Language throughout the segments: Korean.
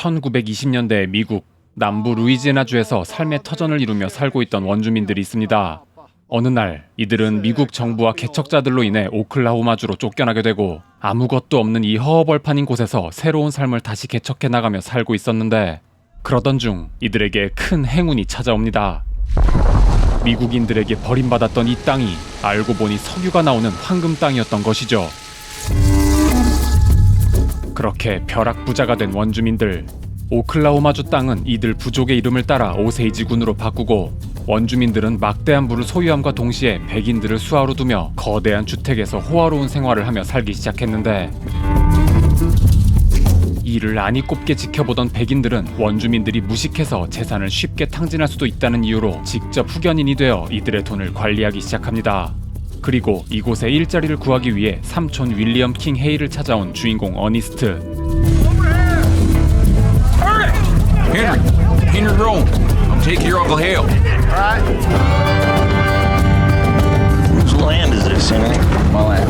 1920년대 미국 남부 루이지애나주에서 삶의 터전을 이루며 살고 있던 원주민들이 있습니다. 어느 날 이들은 미국 정부와 개척자들로 인해 오클라호마주로 쫓겨나게 되고 아무것도 없는 이 허허벌판인 곳에서 새로운 삶을 다시 개척해 나가며 살고 있었는데 그러던 중 이들에게 큰 행운이 찾아옵니다. 미국인들에게 버림받았던 이 땅이 알고 보니 석유가 나오는 황금 땅이었던 것이죠. 그렇게 벼락부자가 된 원주민들 오클라호마주 땅은 이들 부족의 이름을 따라 오세이지 군으로 바꾸고 원주민들은 막대한 부를 소유함과 동시에 백인들을 수하로 두며 거대한 주택에서 호화로운 생활을 하며 살기 시작했는데 이를 안이 꼽게 지켜보던 백인들은 원주민들이 무식해서 재산을 쉽게 탕진할 수도 있다는 이유로 직접 후견인이 되어 이들의 돈을 관리하기 시작합니다. 그리고 이곳에 일자리를 구하기 위해 삼촌 윌리엄 킹 헤이를 찾아온 주인공 어니스트. Henry, Henry roll. I'm taking your Uncle Hale. Whose land is this, Henry? My land.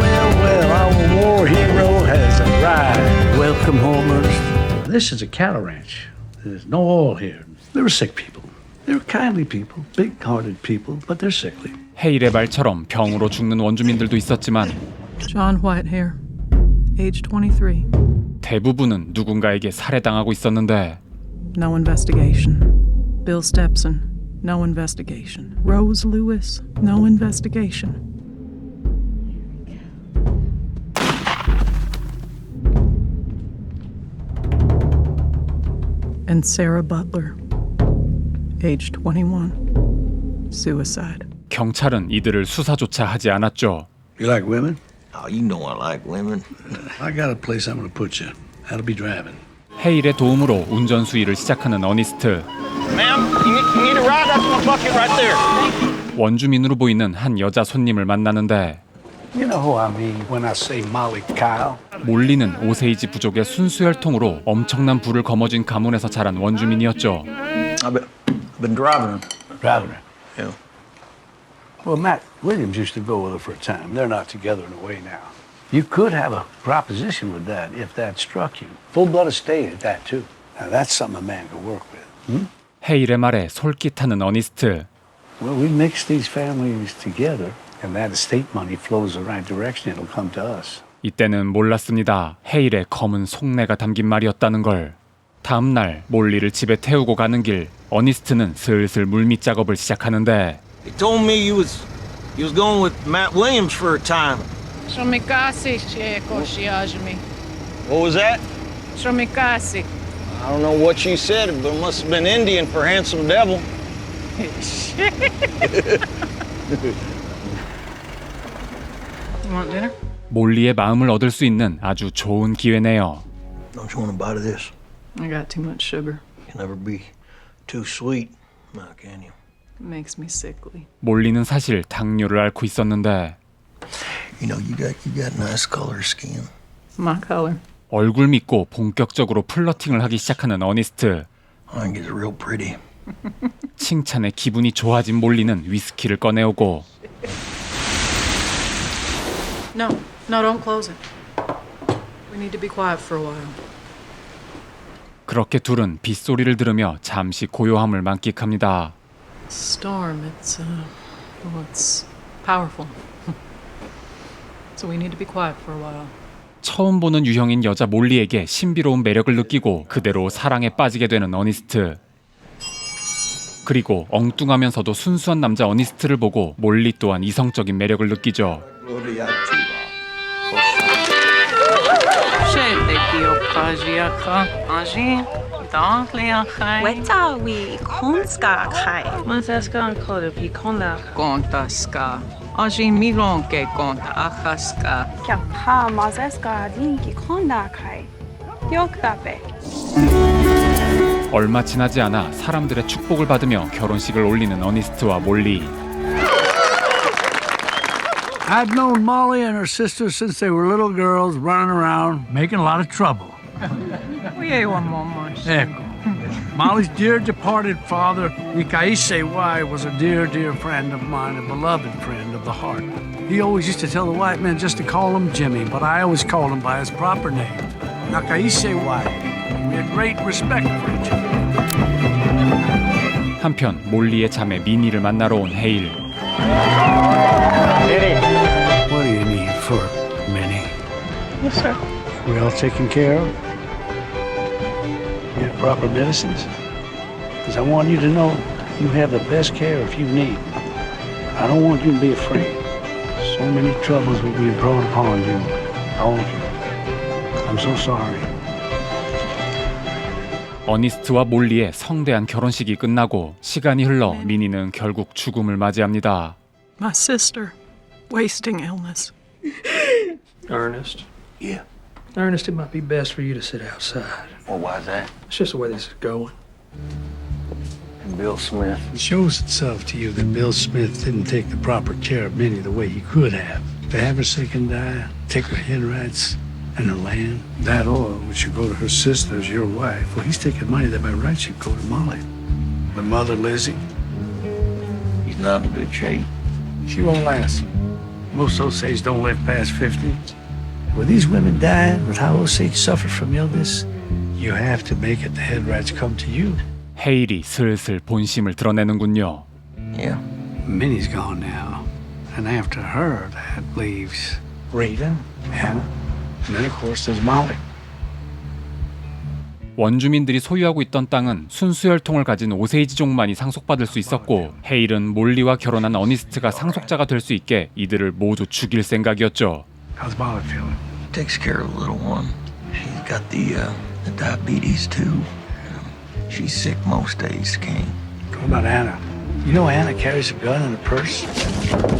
Well, well, our war hero has arrived. Welcome, homers. This is a cattle ranch. There's no oil here. They were sick people. They were kindly people, big-hearted people, but they're sickly. 헤일의 말처럼 병으로 죽는 원주민들도 있었지만 John Whitehair, age 23. 대부분은 누군가에게 살해당하고 있었는데 No investigation. Bill Stepson, no investigation. Rose Lewis, no investigation. And Sarah Butler, age 21. Suicide. 경찰은 이들을 수사조차 하지 않았죠. You like women? Oh, you know I like women. I got a place I'm going to put you. That'll be driving. 헤일의 도움으로 운전 수위를 시작하는 어니스트. Ma'am, you need, you need a ride? That's my bucket right there. 원주민으로 보이는 한 여자 손님을 만나는데 You know who I mean when I say Molly Kyle? 몰리는 오세이지 부족의 순수 혈통으로 엄청난 부를 거머쥔 가문에서 자란 원주민이었죠. Been, I've been driving. Driving her. Yeah. Well, Matt Williams used to go with her for a time. They're not together in a way now. You could have a proposition with that if that struck you. Full-blooded estate at that, too. Now, that's something a man could work with. 헤일의 말에 솔깃하는 어니스트. Well, we mix these families together, and that estate money flows the right direction. It'll come to us. 이때는 몰랐습니다. 헤일의 검은 속내가 담긴 말이었다는 걸. 다음 날 몰리를 집에 태우고 가는 길 어니스트는 슬슬 물밑 작업을 시작하는데 He told me you was you was going with Matt Williams for a time. Shomikasi, Cheko, Shiajimi. What was that? Shomikasi. I don't know what you said, but it must have been Indian for handsome devil. You want dinner? 몰리의 마음을 얻을 수 있는 아주 좋은 기회네요. Don't you want a bite of this? I got too much sugar. You can never be too sweet, now can you? It makes me sickly. 몰리는 사실 당뇨를 앓고 있었는데 You know you got you got nice color skin. My color. 얼굴 믿고 본격적으로 플러팅을 하기 시작하는 어니스트. I think it's real pretty. 칭찬에 기분이 좋아진 몰리는 위스키를 꺼내오고 No, no, don't close it. We need to be quiet for a while. 그렇게 둘은 빗소리를 들으며 잠시 고요함을 만끽합니다. Storm, it's, uh, well, it's powerful. so we need to be quiet for a while. 처음 보는 유형인 여자 몰리에게 신비로운 매력을 느끼고 그대로 사랑에 빠지게 되는 어니스트. 그리고 엉뚱하면서도 순수한 남자 어니스트를 보고 몰리 또한 이성적인 매력을 느끼죠. Wetawi konska kai. Kontaska. Aji milonke konta ahaska. Kya pa mazeska dinki konda kai. Yokdabe. 얼마 지나지 않아 사람들의 축복을 받으며 결혼식을 올리는 어니스트와 몰리. I've known Molly and her sister since they were little girls running around making a lot of trouble. We ate one more munch. Echo. Molly's dear departed father, Mikaise Y, was a dear, dear friend of mine, a beloved friend of the heart. He always used to tell the white men just to call him Jimmy, but I always called him by his proper name, Nakaise Y. We had great respect for each other. 한편 몰리의 자매 미니를 만나러 온 헤일. What do Yes, sir. We all taken care of? You have proper medicines? Because I want you to know you have the best care if you need. I don't want you to be afraid. So many troubles will be brought upon you, all of you. I'm so sorry. 어니스트와 몰리의 성대한 결혼식이 끝나고 시간이 흘러 미니는 결국 죽음을 맞이합니다. My sister, wasting illness. Ernest? Yeah. Ernest, it might be best for you to sit outside. Well, why's that? It's just the way this is going. And Bill Smith. It shows itself to you that Bill Smith didn't take the proper care of Minnie the way he could have. To have her sick and die, take her head rights and her land, that oil which should go to her sister as your wife, well, he's taking money that by rights should go to Molly. But Mother Lizzie, He's not in good shape. she won't last. Most Osage don't live past 50. With these women dying, with how Osage suffer from illness, you have to make it the head rights come to you. 헤일이 슬슬 본심을 드러내는군요. Yeah. Minnie's gone now. And after her, that leaves Rita, Hannah, and then, of course, there's Molly. 원주민들이 소유하고 있던 땅은 순수 혈통을 가진 오세이지족만이 상속받을 수 있었고 헤일은 몰리와 결혼한 어니스트가 상속자가 될 수 있게 이들을 모두 죽일 생각이었죠. How's Molly feeling? Takes care of the little one. She's got the, uh, the diabetes, too. Um, She's sick most days, King. What about Anna? You know Anna carries a gun in her purse?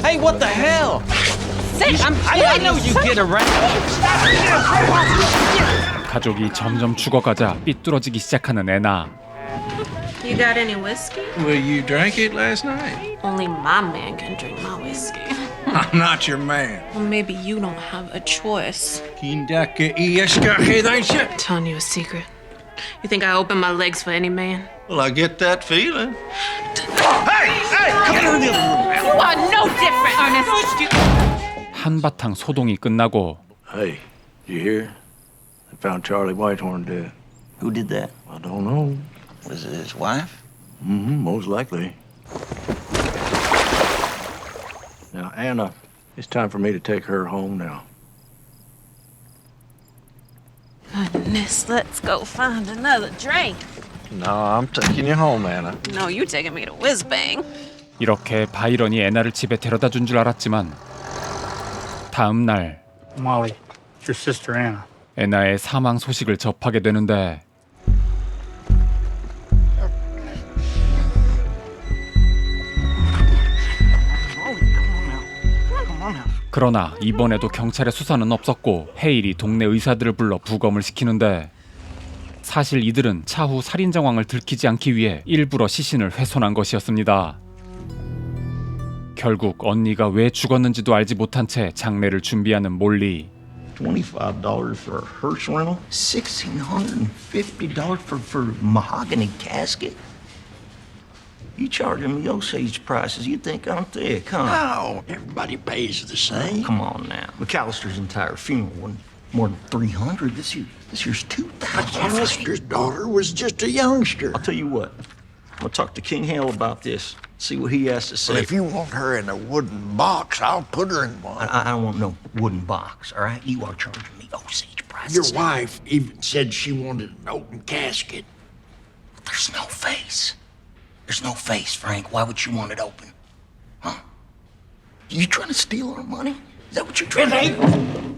Hey, what the hell? I'm, I, I know you get around. 가족이 점점 죽어가자 삐뚤어지기 시작하는 애나. You got any whiskey? Well, you drank it last night. Only my man can drink my whiskey. I'm not your man. Well, maybe you don't have a choice. Kindaka ieskake, ain't you? Telling you a secret. You think I open my legs for any man? Well, I get that feeling. You are no different, Ernest. 한바탕 소동이 끝나고 Hey, you hear? They found Charlie Whitehorn dead. Who did that? I don't know. Was it his wife? Mm-hmm, most likely. Now, Anna, it's time for me to take her home now. Goodness, let's go find another drink. No, I'm taking you home, Anna. No, you taking me to whiz bang. 이렇게 바이런이 애나를 집에 데려다 준 줄 알았지만 다음 날 Molly, your sister Anna. 애나의 사망 소식을 접하게 되는데 그러나 이번에도 경찰의 수사는 없었고 헤일이 동네 의사들을 불러 부검을 시키는데 사실 이들은 차후 살인 정황을 들키지 않기 위해 일부러 시신을 훼손한 것이었습니다. 결국 언니가 왜 죽었는지도 알지 못한 채 장례를 준비하는 몰리. $25 for a hearse rental? $1,650 for, for mahogany casket? You charging me Osage prices. You think I'm thick, huh? No, everybody pays the same. Come on now. McAllister's entire funeral wasn't more than 300 This year, this year's 2,000 McAllister's daughter was just a youngster. I'll tell you what. I'm gonna talk to King Hale about this. See what he has to say. Well, if you want her in a wooden box, I'll put her in one. I, I don't want no wooden box, all right? You are charging me Osage prices. Your wife even said she wanted an open casket. There's no face. There's no face, Frank. Why would you want it open? Huh? You trying to steal our money? Is that what you're trying It to do? ain't.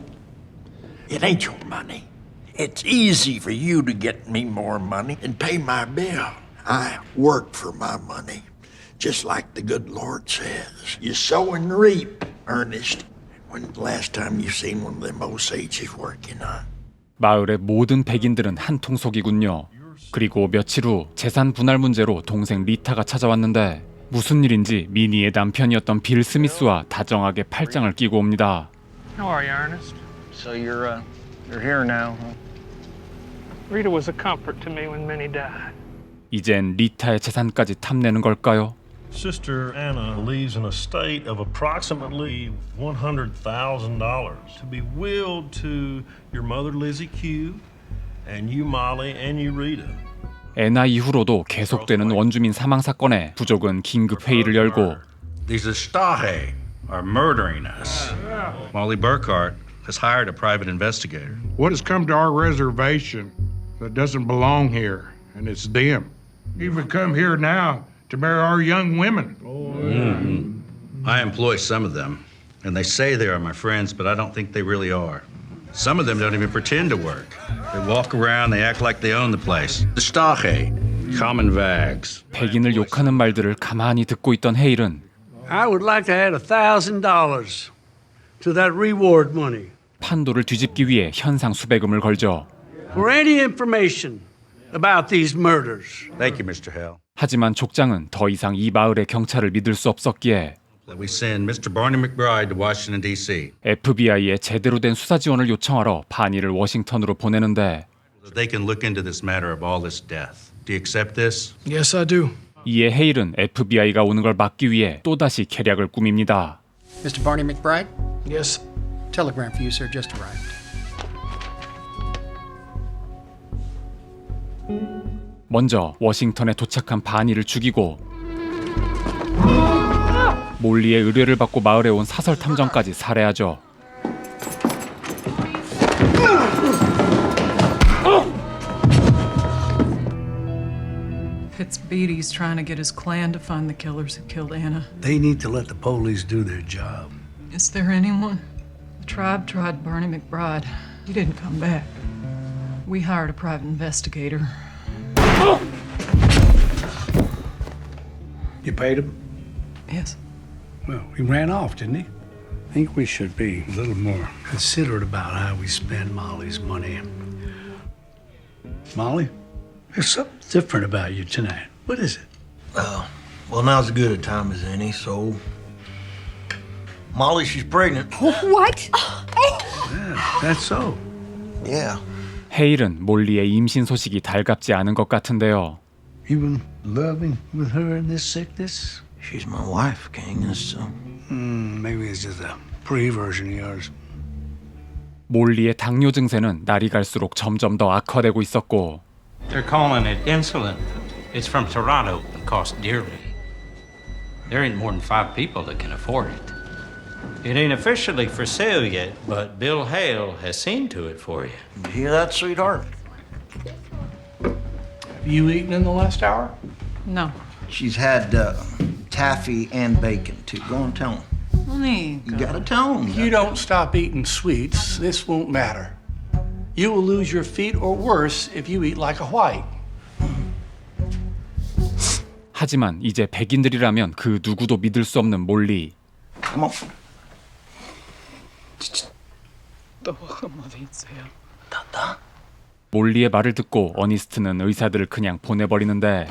It ain't your money. It's easy for you to get me more money and pay my bill. I work for my money, just like the good Lord says. You sow and reap, Ernest. When's the last time you seen one of them Osages working on? 마을의 모든 백인들은 한통속이군요. 그리고 며칠 후 재산 분할 문제로 동생 리타가 찾아왔는데 무슨 일인지 미니의 남편이었던 빌 스미스와 다정하게 팔짱을 끼고 옵니다. How are you, Ernest? So you're, uh, you're here now, huh? Rita was a comfort to me when Minnie died. 이젠 리타의 재산까지 탐내는 걸까요? Sister Anna leaves an estate of approximately $100,000 to be willed to your mother Lizzie Q and you Molly and you Rita. 애나 이후로도 계속되는 원주민 사망 사건에 부족은 긴급 회의를 열고 These Astahe are murdering us. Molly Burkhart has hired a private investigator. What has come to our reservation that doesn't belong here, and it's them. Even come here now to marry our young women. I employ some of them, and they say they are my friends, but I don't think they really are. Some of them don't even pretend to work. They walk around, they act like they own the place. Astahe, common vags. 백인을 욕하는 말들을 가만히 듣고 있던 헤일은 I would like to add a thousand dollars to that reward money 판도를 뒤집기 위해 현상 수배금을 걸죠. for any information about these murders. Thank you, Mr. Hell. 하지만 족장은 더 이상 이 마을의 경찰을 믿을 수 없었기에 That we send Mr. Barney McBride to Washington, D.C. FBI에 제대로 된 수사 지원을 요청하러 바니를 워싱턴으로 보내는데 so They can look into this matter of all this death. Do you accept this? Yes, I do. 이에 헤일은 FBI가 오는 걸 막기 위해 또다시 계략을 꾸밉니다. Mr. Barney McBride? Yes. Telegram for you, sir, just arrived. 먼저 워싱턴에 도착한 바니를 죽이고 몰리의 의뢰를 받고 마을에 온 사설 탐정까지 살해하죠. It's Beatty's trying to get his clan to find the killers who killed Anna. They need to let the police do their job. Is there anyone? The tribe tried Barney McBride. He didn't come back. We hired a private investigator. You paid him? Yes. Well, he ran off, didn't he? I think we should be a little more considerate about how we spend Molly's money. Molly, there's something different about you tonight. What is it? Uh, well, now's as good a time as any, so. Molly, she's pregnant. What? Yeah, that's so. Yeah. 헤일은 몰리의 임신 소식이 달갑지 않은 것 같은데요. You been loving with her in this sickness? She's my wife, King. It's, uh, Hmm, maybe it's just a pre-version of yours. 몰리의 당뇨 증세는 날이 갈수록 점점 더 악화되고 있었고 They're calling it insulin. It's from Toronto and costs dearly. There ain't more than five people that can afford it. It ain't officially for sale yet, but Bill Hale has seen to it for you. you hear that, sweetheart? Have you eaten in the last hour? No. She's had uh, taffy and bacon, too. Go and tell him. You gotta tell him. You don't stop eating sweets, this won't matter. You will lose your feet or worse if you eat like a white. 하지만 이제 백인들이라면 그 누구도 믿을 수 없는 몰리 Come on. 몰리의 말을 듣고 어니스트는 의사들을 그냥 보내버리는데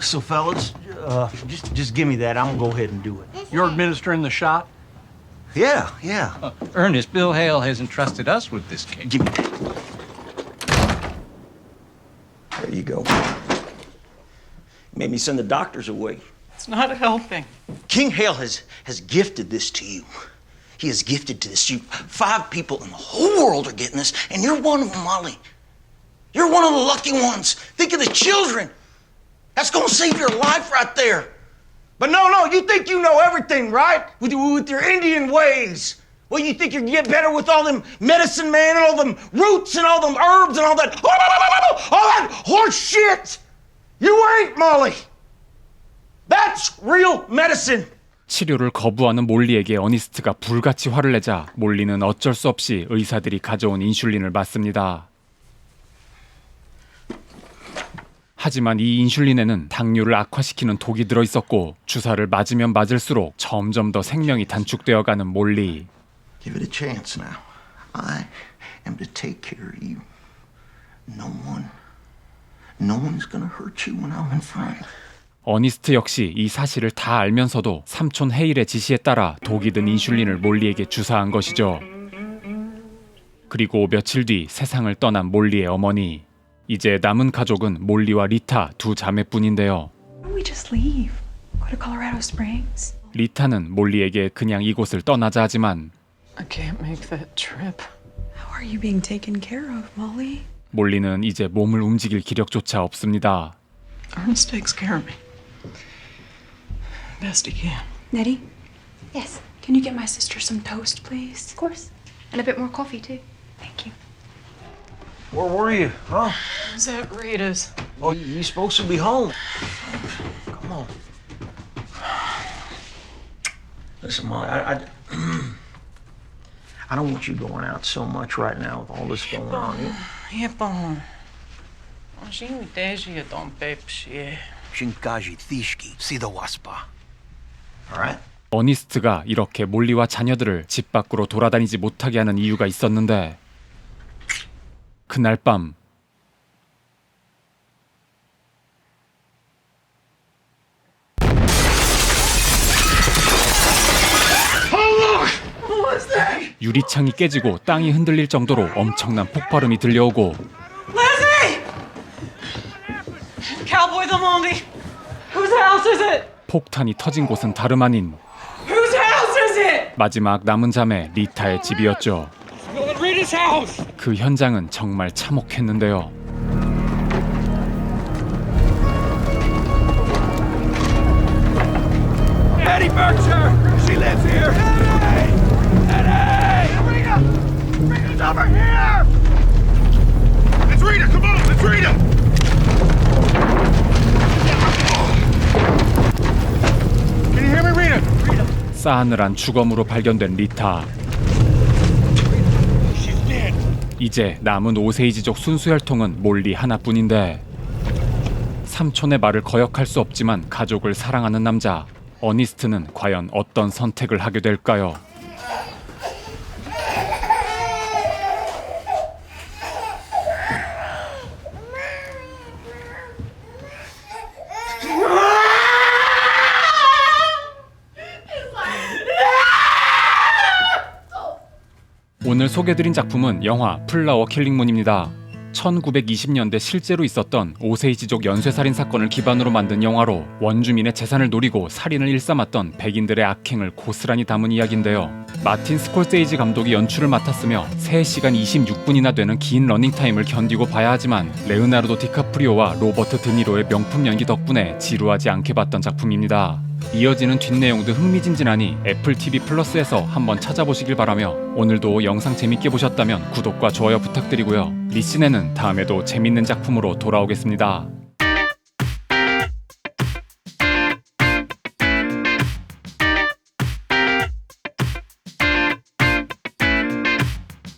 So, fellas, uh, just just give me that. I'm gonna go ahead and do it. You're administering the shot? Yeah, yeah. Ernest, Bill Hale has entrusted us with this case. Give me that. There you go. Made me send the doctors away. It's not helping. King Hale has, has gifted this to you. He has gifted to this you. Five people in the whole world are getting this, and you're one of them, Molly. You're one of the lucky ones. Think of the children. That's gonna save your life right there. But no, no, you think you know everything, right? With, with your Indian ways. Well, you think you can get better with all them medicine man and all them roots and all them herbs and all that, all that horse shit. You ain't, Molly. That's real medicine. 치료를 거부하는 몰리에게 어니스트가 불같이 화를 내자 몰리는 어쩔 수 없이 의사들이 가져온 인슐린을 맞습니다. 하지만 이 인슐린에는 당뇨를 악화시키는 독이 들어 있었고 주사를 맞으면 맞을수록 점점 더 생명이 단축되어 가는 몰리. Give it a chance now. I am to take care of you. No one, no one's gonna hurt you when I'm in front. 어니스트 역시 이 사실을 다 알면서도 삼촌 헤일의 지시에 따라 독이 든 인슐린을 몰리에게 주사한 것이죠. 그리고 며칠 뒤 세상을 떠난 몰리의 어머니. 이제 남은 가족은 몰리와 리타 두 자매뿐인데요. Why don't we just leave? Go to Colorado Springs? 리타는 몰리에게 그냥 이곳을 떠나자 하지만 I can't make that trip. How are you being taken care of, Molly? 몰리는 이제 몸을 움직일 기력조차 없습니다. Ernest takes care of me. Best he can. Nettie? Yes. Can you get my sister some toast, please? Of course. And a bit more coffee, too. Thank you. Where were you, huh? I was at Rita's. Oh, you supposed to be home. Come on. Listen, Molly, I, I, I don't want you going out so much right now with all this going on. You- 예뻐. 아쉬운 대지에 돈 뺍시. Shinkaji Thishki, see the waspa. All right? 어니스트가 이렇게 몰리와 자녀들을 집 밖으로 돌아다니지 못하게 하는 이유가 있었는데 그날 밤 유리창이 깨지고 땅이 흔들릴 정도로 엄청난 폭발음이 들려오고? 폭탄이 터진 곳은 다름 아닌? 마지막 남은 자매 리타의 집이었죠. 그 현장은 정말 참혹했는데요. 싸하늘한 주검으로 발견된 리타. 이제 남은 오세이지족 순수혈통은 몰리 하나뿐인데 삼촌의 말을 거역할 수 없지만 가족을 사랑하는 남자 어니스트는 과연 어떤 선택을 하게 될까요? 오늘 소개드린 작품은 영화 플라워 킬링문입니다. 1920년대 실제로 있었던 오세이지족 연쇄살인 사건을 기반으로 만든 영화로 원주민의 재산을 노리고 살인을 일삼았던 백인들의 악행을 고스란히 담은 이야기인데요. 마틴 스콜세이지 감독이 연출을 맡았으며 3시간 26분이나 되는 긴 러닝타임을 견디고 봐야 하지만 레오나르도 디카프리오와 로버트 드니로의 명품 연기 덕분에 지루하지 않게 봤던 작품입니다. 이어지는 뒷내용도 흥미진진하니 애플 TV 플러스에서 한번 찾아보시길 바라며 오늘도 영상 재밌게 보셨다면 구독과 좋아요 부탁드리고요. 리신에는 다음에도 재밌는 작품으로 돌아오겠습니다.